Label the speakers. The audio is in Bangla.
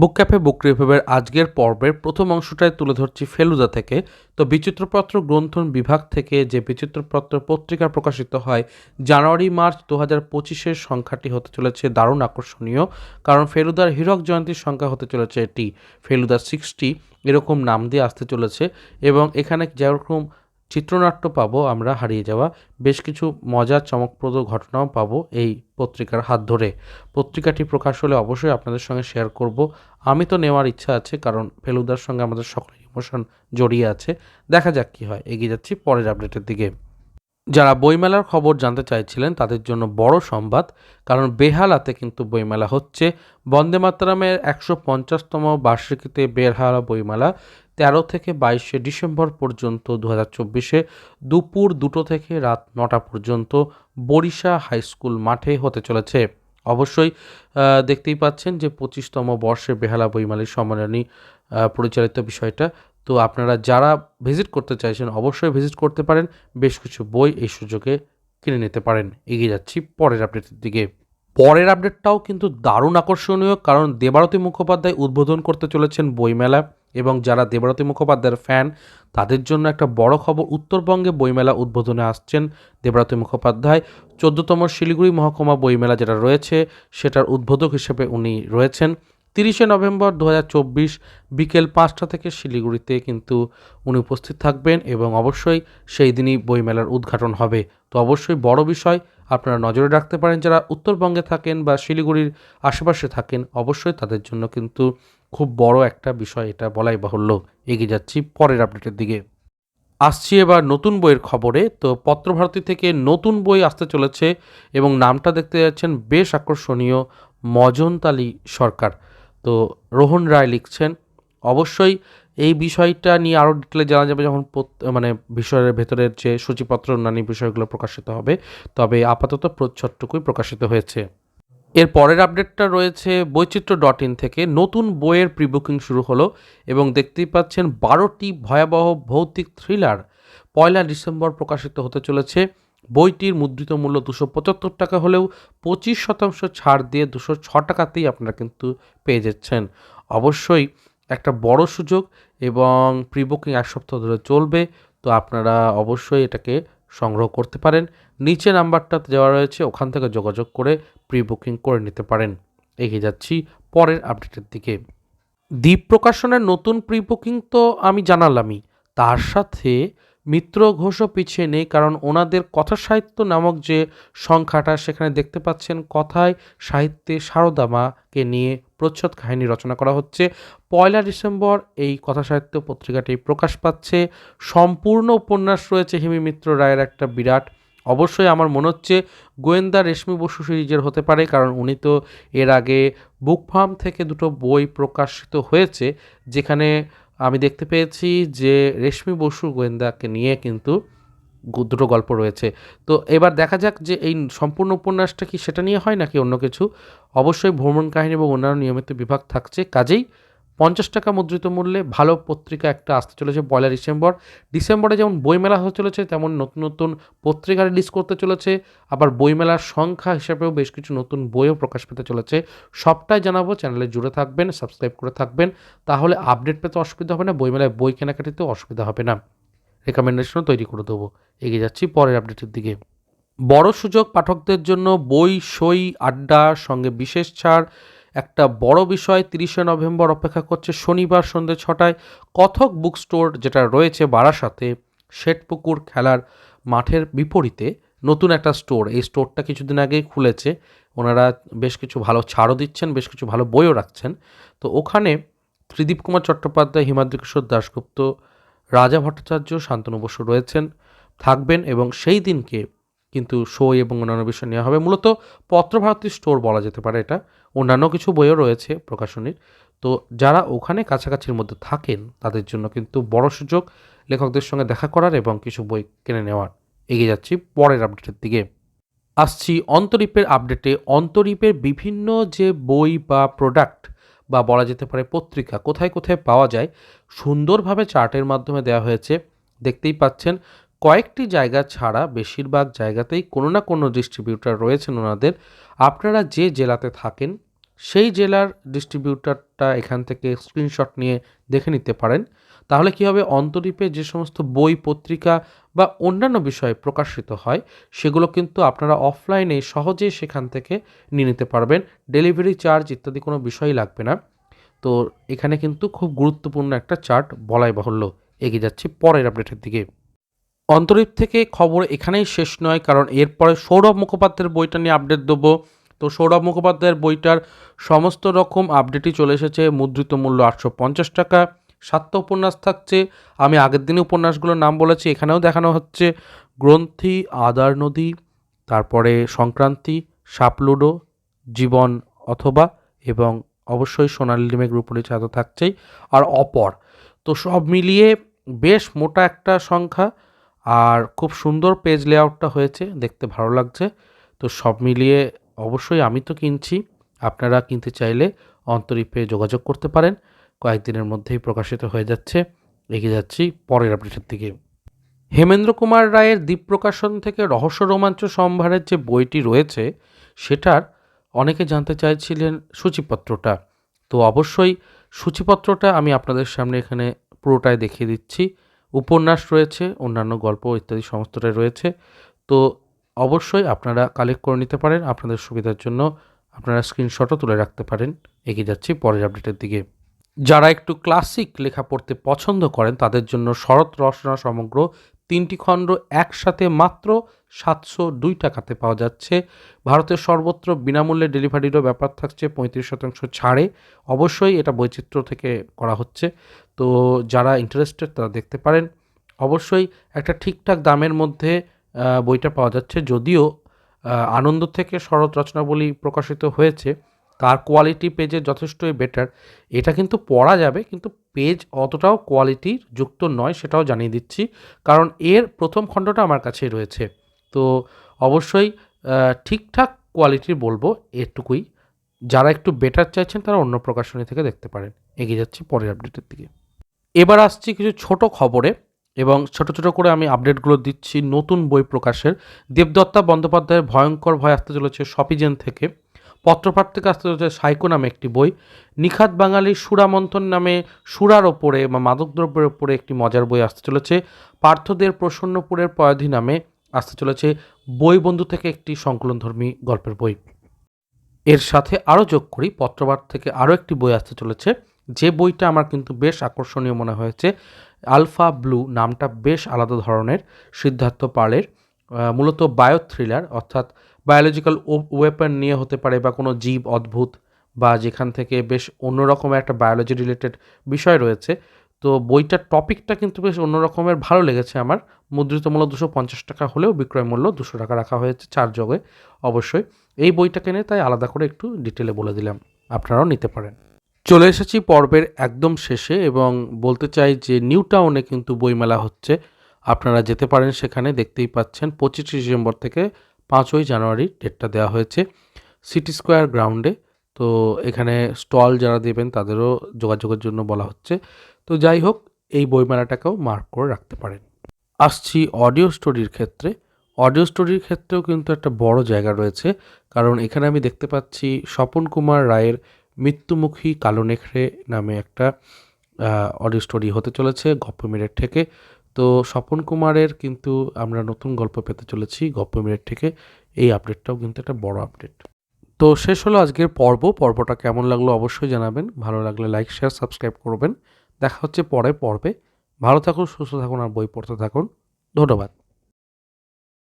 Speaker 1: বুক ক্যাফে, বুক রিভিউয়ের আজকের পর্বের প্রথম অংশটায় তুলে ধরছি ফেলুদা থেকে। তো বিচিত্রপত্র গ্রন্থন বিভাগ থেকে যে বিচিত্রপত্র পত্রিকা প্রকাশিত হয়, জানুয়ারি, মার্চ দু হাজার পঁচিশের সংখ্যাটি হতে চলেছে দারুণ আকর্ষণীয়, কারণ ফেলুদার হীরক জয়ন্তীর সংখ্যা হতে চলেছে এটি। ফেলুদা সিক্সটি এরকম নাম দিয়ে আসতে চলেছে এবং এখানে যেরকম চিত্রনাট্য পাবো, আমরা হারিয়ে যাওয়া বেশ কিছু মজার, চমকপ্রদ ঘটনাও পাবো এই পত্রিকার হাত ধরে। পত্রিকাটি প্রকাশ হলে অবশ্যই আপনাদের সঙ্গে শেয়ার করব। আমি তো নেওয়ার ইচ্ছা আছে, কারণ ফেলুদার সঙ্গে আমাদের সকলের ইমোশন জড়িয়ে আছে। দেখা যাক কী হয়, এগিয়ে যাচ্ছি পরের আপডেটের দিকে। যারা বইমেলার খবর জানতে চাইছিলেন, তাদের জন্য বড় সংবাদ, কারণ বেহালাতে কিন্তু বইমেলা হচ্ছে। বন্দে মাতরমের একশো পঞ্চাশতম বার্ষিকীতে বেহালা বইমেলা তেরো থেকে বাইশে ডিসেম্বর পর্যন্ত দু চব্বিশে দুপুর দুটো থেকে রাত নটা পর্যন্ত বরিশা হাই স্কুল মাঠে হতে চলেছে। অবশ্যই দেখতেই পাচ্ছেন যে পঁচিশতম বর্ষে বেহালা বইমেলার সম্মেলনী পরিচালিত বিষয়টা। তো আপনারা যারা ভিজিট করতে চাইছেন, অবশ্যই ভিজিট করতে পারেন। বেশ কিছু বই এই সুযোগে কিনে নিতে পারেন। এগিয়ে যাচ্ছি পরের আপডেটের দিকে। পরের আপডেটটাও কিন্তু দারুণ আকর্ষণীয়, কারণ দেবারতী মুখোপাধ্যায় উদ্বোধন করতে চলেছেন বইমেলা। এবং যারা দেবারতী মুখোপাধ্যায়ের ফ্যান তাদের জন্য একটা বড় খবর, উত্তরবঙ্গে বইমেলা উদ্বোধনে আসছেন দেবরাতী মুখোপাধ্যায়। চোদ্দতম শিলিগুড়ি মহকুমা বইমেলা যেটা রয়েছে, সেটার উদ্বোধক হিসেবে উনি রয়েছেন। তিরিশে নভেম্বর দু হাজার চব্বিশ বিকেল পাঁচটা থেকে শিলিগুড়িতে কিন্তু উনি উপস্থিত থাকবেন এবং অবশ্যই সেই দিনই বইমেলার উদ্ঘাটন হবে। তো অবশ্যই বড় বিষয় আপনারা নজরে রাখতে পারেন, যারা উত্তরবঙ্গে থাকেন বা শিলিগুড়ির আশেপাশে থাকেন, অবশ্যই তাদের জন্য কিন্তু খুব বড় একটা বিষয় এটা বলাই বাহুল্য। এগিয়ে যাচ্ছি পরের আপডেটের দিকে। আসছি এবার নতুন বইয়ের খবরে। তো পত্রভারতী থেকে নতুন বই আসতে চলেছে এবং নামটা দেখতে যাচ্ছেন বেশ আকর্ষণীয় মজনতালি সরকার। তো রোহন রায় লিখছেন, অবশ্যই এই বিষয়টা নিয়ে আরও ডিটেলে জানা যাবে যখন মানে বিষয়ের ভেতরের যে সূচিপত্র অন্যান্য বিষয়গুলো প্রকাশিত হবে। তবে আপাতত প্রচ্ছদটুকুই প্রকাশিত হয়েছে। এর পরের আপডেটটা রয়েছে বৈচিত্র্য ডট ইন থেকে। নতুন বইয়ের প্রি বুকিং শুরু হলো এবং দেখতেই পাচ্ছেন বারোটি ভয়াবহ ভৌতিক থ্রিলার পয়লা ডিসেম্বর প্রকাশিত হতে চলেছে। বইটির মুদ্রিত মূল্য দুশো পঁচাত্তর টাকা হলেও পঁচিশ শতাংশ ছাড় দিয়ে দুশো ছ টাকাতেই আপনারা কিন্তু পেয়ে যাচ্ছেন। অবশ্যই একটা বড় সুযোগ এবং প্রি বুকিং এক সপ্তাহ ধরে চলবে, তো আপনারা অবশ্যই এটাকে সংগ্রহ করতে পারেন। নিচে নাম্বারটা দেওয়া রয়েছে, ওখান থেকে যোগাযোগ করে প্রি বুকিং করে নিতে পারেন। এগিয়ে যাচ্ছি পরের আপডেটের দিকে। দ্বীপ প্রকাশনের নতুন প্রি বুকিং তো আমি জানালামই, তার সাথে মিত্র ঘোষও পিছিয়ে নেই, কারণ ওনাদের কথা সাহিত্য নামক যে সংখ্যাটা সেখানে দেখতে পাচ্ছেন, কথায় সাহিত্যে সারদামাকে নিয়ে প্রচ্ছদ কাহিনী রচনা করা হচ্ছে। পয়লা ডিসেম্বর এই কথা সাহিত্য পত্রিকাটি প্রকাশ পাচ্ছে। সম্পূর্ণ উপন্যাস রয়েছে হিমি মিত্র রায়ের একটা বিরাট। অবশ্যই আমার মনে হচ্ছে গোয়েন্দা রেশমি বসু সিরিজের হতে পারে, কারণ উনি তো এর আগে বুক ফার্ম থেকে দুটো বই প্রকাশিত হয়েছে, যেখানে আমি দেখতে পেয়েছি যে রেশমি বসু গোয়েন্দাকে নিয়ে কিন্তু দুটো গল্প রয়েছে। তো এবার দেখা যাক যে এই সম্পূর্ণ উপন্যাসটা কি সেটা নিয়ে হয় নাকি অন্য কিছু? অবশ্যই ভ্রমণ কাহিনী এবং অন্যান্য নিয়মিত বিভাগ থাকছে, কাজেই পঞ্চাশ টাকা মুদ্রিত মূল্যে ভালো পত্রিকা একটা আসতে চলেছে পয়লা ডিসেম্বর। ডিসেম্বরে যেমন বইমেলা হতে চলেছে, তেমন নতুন নতুন পত্রিকা রিলিজ করতে চলেছে। আবার বইমেলার সংখ্যা হিসাবেও বেশ কিছু নতুন বইও প্রকাশ পেতে চলেছে। সবটাই জানাব, চ্যানেলে জুড়ে থাকবেন, সাবস্ক্রাইব করে থাকবেন। তাহলে আপডেট পেতে অসুবিধা হবে না, বইমেলায় বই কেনাকাটিতেও অসুবিধা হবে না। রেকমেন্ডেশনও তৈরি করে দেবো। এগিয়ে যাচ্ছি পরের আপডেটের দিকে। বড় সুযোগ পাঠকদের জন্য বই, সই, আড্ডা, সঙ্গে বিশেষ ছাড় একটা বড় বিষয়, তিরিশে নভেম্বর অপেক্ষা করছে শনিবার সন্ধ্যে ছটায় কথক বুক স্টোর যেটা রয়েছে বারাসাতে, শেঠপুকুর খেলার মাঠের বিপরীতে নতুন একটা স্টোর। এই স্টোরটা কিছুদিন আগেই খুলেছে। ওনারা বেশ কিছু ভালো ছাড়ও দিচ্ছেন, বেশ কিছু ভালো বইও রাখছেন। তো ওখানে ত্রিদীপ কুমার চট্টোপাধ্যায়, হিমাদ্রি কিশোর দাশগুপ্ত, রাজা ভট্টাচার্য, শান্তনু বসু রয়েছেন, থাকবেন এবং সেই দিনকে কিন্তু সই এবং অন্যান্য বিষয় নেওয়া হবে। মূলত পত্রভারতী স্টোর বলা যেতে পারে এটা। অন্যান্য কিছু বইও রয়েছে প্রকাশনীর। তো যারা ওখানে কাছাকাছির মধ্যে থাকেন, তাদের জন্য কিন্তু বড় সুযোগ লেখকদের সঙ্গে দেখা করার এবং কিছু বই কিনে নেওয়ার। এগিয়ে যাচ্ছি পরের আপডেটের দিকে। আসছি অন্তরীপের আপডেটে। অন্তরীপের বিভিন্ন যে বই বা প্রোডাক্ট বা বলা যেতে পারে পত্রিকা কোথায় কোথায় পাওয়া যায়, সুন্দরভাবে চার্টের মাধ্যমে দেওয়া হয়েছে। দেখতেই পাচ্ছেন কয়েকটি জায়গা ছাড়া বেশিরভাগ জায়গাতেই কোনো না কোনো ডিস্ট্রিবিউটার রয়েছেন ওনাদের। আপনারা যে জেলাতে থাকেন, সেই জেলার ডিস্ট্রিবিউটারটা এখান থেকে স্ক্রিনশট নিয়ে দেখে নিতে পারেন। তাহলে কী হবে? অন্তরীপে যে সমস্ত বই, পত্রিকা বা অন্যান্য বিষয়ে প্রকাশিত হয়, সেগুলো কিন্তু আপনারা অফলাইনে সহজেই সেখান থেকে নিয়ে নিতে পারবেন। ডেলিভারি চার্জ ইত্যাদি কোনো বিষয়ই লাগবে না। তো এখানে কিন্তু খুব গুরুত্বপূর্ণ একটা চার্ট বলাই বাহুল্য। এগিয়ে যাচ্ছি পরের আপডেটের দিকে। অন্তরীপ থেকে খবর এখানেই শেষ নয়, কারণ এরপরে সৌরভ মুখোপাধ্যায়ের বইটা নিয়ে আপডেট দেবো। তো সৌরভ মুখোপাধ্যায়ের বইটার সমস্ত রকম আপডেটই চলে এসেছে। মুদ্রিত মূল্য আটশো পঞ্চাশ টাকা। সাতটা উপন্যাস থাকছে। আমি আগের দিনে উপন্যাসগুলোর নাম বলেছি, এখানেও দেখানো হচ্ছে। গ্রন্থি, আদার নদী, তারপরে সংক্রান্তি সাপলুডো জীবন অথবা, এবং অবশ্যই সোনালী লিমের গ্রুপলি ছাত্র থাকছেই, আর অপর। তো সব মিলিয়ে বেশ মোটা একটা সংখ্যা। আর খুব সুন্দর পেজ লেআউটটা হয়েছে, দেখতে ভালো লাগছে। তো সব মিলিয়ে অবশ্যই আমি তো কিনছি, আপনারা কিনতে চাইলে অন্তরীপে যোগাযোগ করতে পারেন। কয়েকদিনের মধ্যেই প্রকাশিত হয়ে যাচ্ছে, এগিয়ে যাচ্ছি পরের আপডেটের দিকে। হেমেন্দ্র কুমার রায়ের দ্বীপ প্রকাশন থেকে রহস্য রোমাঞ্চ সম্ভারের যে বইটি রয়েছে, সেটার অনেকে জানতে চাইছিলেন সূচিপত্রটা। তো অবশ্যই সূচিপত্রটা আমি আপনাদের সামনে এখানে পুরোটাই দেখিয়ে দিচ্ছি। উপন্যাস রয়েছে, অন্যান্য গল্প ইত্যাদি সমস্তটাই রয়েছে। তো অবশ্যই আপনারা কালেক্ট করে নিতে পারেন। আপনাদের সুবিধার জন্য আপনারা স্ক্রিনশটও তুলে রাখতে পারেন। এগিয়ে যাচ্ছি পরের আপডেটের দিকে। যারা একটু ক্লাসিক লেখা পড়তে পছন্দ করেন, তাদের জন্য শরৎ রচনা সমগ্র তিনটি খণ্ড একসাথে মাত্র সাতশো দুই টাকাতে পাওয়া যাচ্ছে। ভারতের সর্বত্র বিনামূল্যে ডেলিভারিরও ব্যাপার থাকছে, পঁয়ত্রিশ শতাংশ ছাড়ে। অবশ্যই এটা বৈচিত্র্য থেকে করা হচ্ছে। তো যারা ইন্টারেস্টেড তারা দেখতে পারেন। অবশ্যই একটা ঠিকঠাক দামের মধ্যে বইটা পাওয়া যাচ্ছে। যদিও আনন্দ থেকে শরৎ রচনাবলী প্রকাশিত হয়েছে, তার কোয়ালিটি পেজে যথেষ্টই বেটার এটা কিন্তু পড়া যাবে, কিন্তু পেজ অতটাও কোয়ালিটির যুক্ত নয় সেটাও জানিয়ে দিচ্ছি। কারণ এর প্রথম খণ্ডটা আমার কাছেই রয়েছে। তো অবশ্যই ঠিকঠাক কোয়ালিটির বলব এটুকুই। যারা একটু বেটার চাইছেন তারা অন্য প্রকাশনী থেকে দেখতে পারেন। এগিয়ে যাচ্ছি পরের আপডেটের দিকে। এবার আসছি কিছু ছোট খবরে এবং ছোট ছোট করে আমি আপডেটগুলো দিচ্ছি নতুন বই প্রকাশের। দেবদত্তা বন্দ্যোপাধ্যায়ের ভয়ঙ্কর ভয় আসতে চলেছে সপিজেন থেকে। পত্রপাঠ থেকে আসতে চলেছে সাইকো নামে একটি বই। নিখাত বাঙালি সুরামন্থন নামে সুরার ওপরে বা মাদকদ্রব্যের ওপরে একটি মজার বই আসতে চলেছে। পার্থদের প্রসন্নপুরের পয়াধি নামে আসতে চলেছে বই বন্ধু থেকে একটি সংকলনধর্মী গল্পের বই। এর সাথে আরও যোগ করি, পত্রপাঠ থেকে আরও একটি বই আসতে চলেছে। যে বইটা আমার কিন্তু বেশ আকর্ষণীয় মনে হয়েছে, আলফা ব্লু নামটা বেশ আলাদা ধরনের, সিদ্ধার্থ পালের মূলত বায়ো থ্রিলার অর্থাৎ বায়োলজিক্যাল ওয়েপন নিয়ে হতে পারে বা কোনো জীব অদ্ভুত বা যেখান থেকে বেশ অন্যরকম একটা বায়োলজি রিলেটেড বিষয় রয়েছে। তো বইটার টপিকটা কিন্তু বেশ অন্য রকমের ভালো লেগেছে আমার। মুদ্রিত মূল্য দুশো পঞ্চাশ টাকা হলেও বিক্রয় মূল্য দুশো টাকা রাখা হয়েছে চার জগে অবশ্যই এই বইটাকে কিনে তাই আলাদা করে একটু ডিটেলে বলে দিলাম। আপনারাও নিতে পারেন। চলে এসেছি পর্বের একদম শেষে এবং বলতে চাই যে নিউ টাউনে কিন্তু বইমেলা হচ্ছে। আপনারা যেতে পারেন সেখানে, দেখতেই পাচ্ছেন পঁচিশে ডিসেম্বর থেকে পাঁচই জানুয়ারি ডেটটা দেওয়া হয়েছে সিটি স্কোয়ার গ্রাউন্ডে। তো এখানে স্টল যারা দেবেন তাদেরও যোগাযোগের জন্য বলা হচ্ছে। তো যাই হোক, এই বইমেলাটাকেও মার্ক করে রাখতে পারেন। আসছি অডিও স্টোরির ক্ষেত্রে। অডিও স্টোরির ক্ষেত্রেও কিন্তু একটা বড় জায়গা রয়েছে। কারণ এখানে আমি দেখতে পাচ্ছি স্বপন কুমার রায়ের মৃত্যুমুখী কালো নেখড়ে নামে একটা অডিও স্টোরি হতে চলেছে গপ্পমিরের থেকে তো স্বপন কুমারের কিন্তু আমরা নতুন গল্প পেতে চলেছি গপ্প মিরের থেকে এই আপডেটটাও কিন্তু একটা বড় আপডেট তো শেষ হলো আজকের পর্ব। পর্বটা কেমন লাগল অবশ্যই জানাবেন। ভালো লাগলে লাইক শেয়ার সাবস্ক্রাইব করবেন। দেখা হচ্ছে পরের পর্বে। ভালো থাকুন, সুস্থ থাকুন আর বই পড়তে থাকুন। ধন্যবাদ।